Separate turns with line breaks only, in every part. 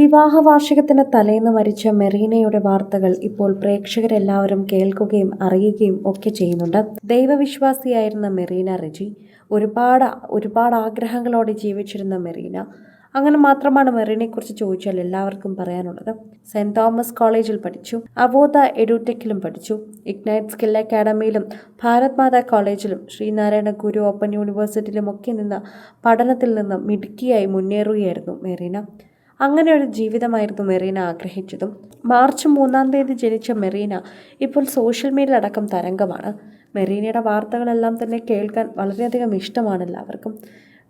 വിവാഹ വാർഷികത്തിന് തലേന്ന് മരിച്ച മെറീനയുടെ വാർത്തകൾ ഇപ്പോൾ പ്രേക്ഷകരെല്ലാവരും കേൾക്കുകയും അറിയുകയും ഒക്കെ ചെയ്യുന്നുണ്ട്. ദൈവവിശ്വാസിയായിരുന്ന മെറീന റെജി ഒരുപാട് ഒരുപാട് ആഗ്രഹങ്ങളോടെ ജീവിച്ചിരുന്ന മെറീന. അങ്ങനെ മാത്രമാണ് മെറീനയെക്കുറിച്ച് ചോദിച്ചാൽ എല്ലാവർക്കും പറയാനുള്ളത്. സെന്റ് തോമസ് കോളേജിൽ പഠിച്ചു അവോധ എഡ്യൂടെക്കിലും പഠിച്ചു ഇഗ്നൈറ്റ് സ്കിൽ അക്കാഡമിയിലും ഭാരത് മാതാ കോളേജിലും ശ്രീനാരായണ ഗുരു ഓപ്പൺ യൂണിവേഴ്സിറ്റിയിലും ഒക്കെ നിന്ന് പഠനത്തിൽ നിന്ന് മിടുക്കിയായി മുന്നേറുകയായിരുന്നു മെറീന. അങ്ങനെ ഒരു ജീവിതമായിരുന്നു മെറീന ആഗ്രഹിച്ചതും. മാർച്ച് മൂന്നാം തീയതി ജനിച്ച മെറീന ഇപ്പോൾ സോഷ്യൽ മീഡിയ അടക്കം തരംഗമാണ്. മെറീനയുടെ വാർത്തകളെല്ലാം തന്നെ കേൾക്കാൻ വളരെയധികം ഇഷ്ടമാണ് എല്ലാവർക്കും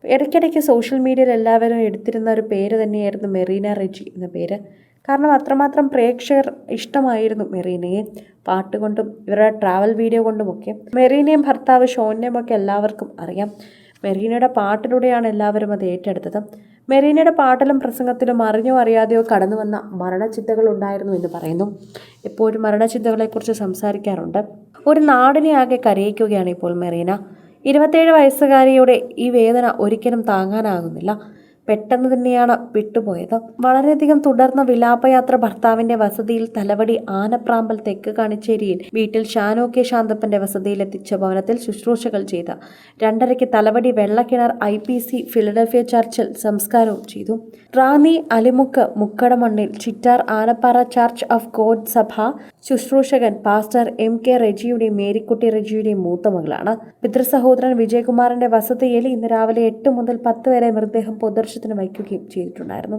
ഇടയ്ക്കിടയ്ക്ക് സോഷ്യൽ മീഡിയയിൽ എല്ലാവരും എടുത്തിരുന്ന ഒരു പേര് തന്നെയായിരുന്നു മെറീന റെജി എന്ന പേര്. കാരണം അത്രമാത്രം പ്രേക്ഷകർ ഇഷ്ടമായിരുന്നു മെറീനയെ പാട്ടുകൊണ്ടും ഇവരുടെ ട്രാവൽ വീഡിയോ കൊണ്ടുമൊക്കെ. മെറീനയും ഭർത്താവ് ഷോനെയും ഒക്കെ എല്ലാവർക്കും അറിയാം. മെറീനയുടെ പാട്ടിലൂടെയാണ് എല്ലാവരും അത് ഏറ്റെടുത്തത്. മെറീനയുടെ പാട്ടിലും പ്രസംഗത്തിലും അറിഞ്ഞോ അറിയാതെയോ കടന്നു വന്ന മരണചിന്തകൾ ഉണ്ടായിരുന്നു എന്ന് പറയുന്നു. എപ്പോഴും മരണചിന്തകളെക്കുറിച്ച് സംസാരിക്കാറുണ്ട്. ഒരു നാടിനെ ആകെ കരയിക്കുകയാണ് ഇപ്പോൾ മെറീന. ഇരുപത്തേഴ് വയസ്സുകാരിയുടെ ഈ വേദന ഒരിക്കലും താങ്ങാനാകുന്നില്ല. പെട്ടെന്ന് തന്നെയാണ് വിട്ടുപോയത്. വളരെയധികം തുടർന്ന വിലാപയാത്ര ഭർത്താവിന്റെ വസതിയിൽ തലവടി ആനപ്രാമ്പൽ തെക്ക് കാണിച്ചേരിയിൽ വീട്ടിൽ ഷാനോ കെ ശാന്തപ്പന്റെ വസതിയിൽ എത്തിച്ച ഭവനത്തിൽ ശുശ്രൂഷകൾ ചെയ്ത. രണ്ടരയ്ക്ക് Thalavady Vellakkinar I P C Philadelphia ചർച്ചിൽ സംസ്കാരവും ചെയ്തു. Ranni Alimukku മുക്കടമണ്ണിൽ Chittar Anappara church of God സഭ ശുശ്രൂഷകൻ പാസ്റ്റർ എം കെ റെജിയുടെയും മേരിക്കുട്ടി റെജിയുടെയും മൂത്ത മകളാണ്. പിതൃസഹോദരൻ വിജയകുമാറിന്റെ വസതിയിൽ ഇന്ന് രാവിലെ എട്ട് മുതൽ പത്ത് വരെ മൃതദേഹം പൊതുദർശനത്തിന് വയ്ക്കുകയും ചെയ്തിട്ടുണ്ടായിരുന്നു.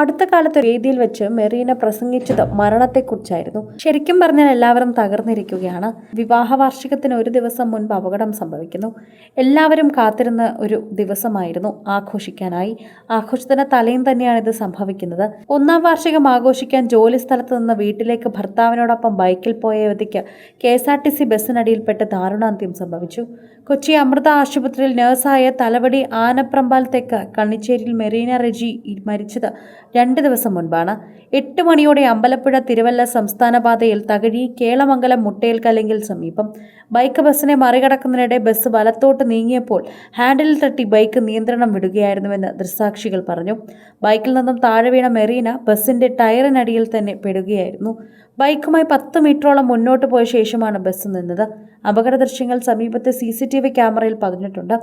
അടുത്ത കാലത്ത് വേദിയിൽ വെച്ച് മെറീന പ്രസംഗിച്ചത് മരണത്തെക്കുറിച്ചായിരുന്നു. ശരിക്കും പറഞ്ഞാൽ എല്ലാവരും തകർന്നിരിക്കുകയാണ്. വിവാഹ വാർഷികത്തിന് ഒരു ദിവസം മുൻപ് അപകടം സംഭവിക്കുന്നു. എല്ലാവരും കാത്തിരുന്ന ഒരു ദിവസമായിരുന്നു ആഘോഷിക്കാനായി. ആഘോഷത്തിന് തലയും തന്നെയാണ് ഇത് സംഭവിക്കുന്നത്. ഒന്നാം വാർഷികം ആഘോഷിക്കാൻ ജോലി സ്ഥലത്ത് നിന്ന് വീട്ടിലേക്ക് ഭർത്താവിനോടൊപ്പം ബൈക്കിൽ പോയ യുവതിക്ക് K S R T C ബസ്സിനടിയിൽപ്പെട്ട് ദാരുണാന്ത്യം സംഭവിച്ചു. കൊച്ചി അമൃത ആശുപത്രിയിൽ നഴ്സായ തലവടി ആനപ്രമ്പാൽ തെക്ക് കണ്ണിച്ചേരിയിൽ മെറീന റെജി മരിച്ചത് രണ്ട് ദിവസം മുൻപാണ് എട്ട് മണിയോടെ അമ്പലപ്പുഴ തിരുവല്ല സംസ്ഥാന പാതയിൽ തകഴി കേളമംഗലം മുട്ടയിൽ കല്ലെങ്കിൽ സമീപം ബൈക്ക് ബസ്സിനെ മറികടക്കുന്നതിനിടെ ബസ് വലത്തോട്ട് നീങ്ങിയപ്പോൾ ഹാൻഡിൽ തട്ടി ബൈക്ക് നിയന്ത്രണം വിടുകയായിരുന്നുവെന്ന് ദൃസാക്ഷികൾ പറഞ്ഞു. ബൈക്കിൽ നിന്നും താഴെ വീണ മെറീന ബസ്സിന്റെ ടയറിനടിയിൽ തന്നെ പെടുകയായിരുന്നു. ബൈക്കുമായി പത്ത് മീറ്ററോളം മുന്നോട്ട് പോയ ശേഷമാണ് ബസ് നിന്നത്. അപകട ദൃശ്യങ്ങൾ സമീപത്തെ സി സി ടി വി ക്യാമറയിൽ പതിഞ്ഞിട്ടുണ്ട്.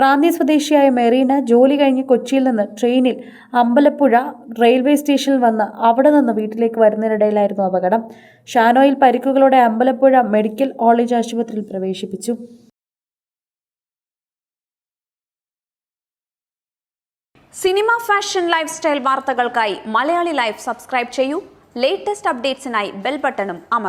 റാന്നി സ്വദേശിയായ മെറീന ജോലി കഴിഞ്ഞ് കൊച്ചിയിൽ നിന്ന് ട്രെയിനിൽ അമ്പലപ്പുഴ റെയിൽവേ സ്റ്റേഷനിൽ വന്ന് അവിടെ നിന്ന് വീട്ടിലേക്ക് വരുന്നതിനിടയിലായിരുന്നു അപകടം. ഷാനോയിൽ പരിക്കുകളോടെ അമ്പലപ്പുഴ മെഡിക്കൽ കോളേജ് ആശുപത്രിയിൽ പ്രവേശിപ്പിച്ചു.
സിനിമ ഫാഷൻ ലൈഫ് സ്റ്റൈൽ വാർത്തകൾക്കായി മലയാളി ലൈഫ് സബ്സ്ക്രൈബ് ചെയ്യൂ. ലേറ്റസ്റ്റ് അപ്ഡേറ്റ്സിനായി ബെൽ ബട്ടണും അമർ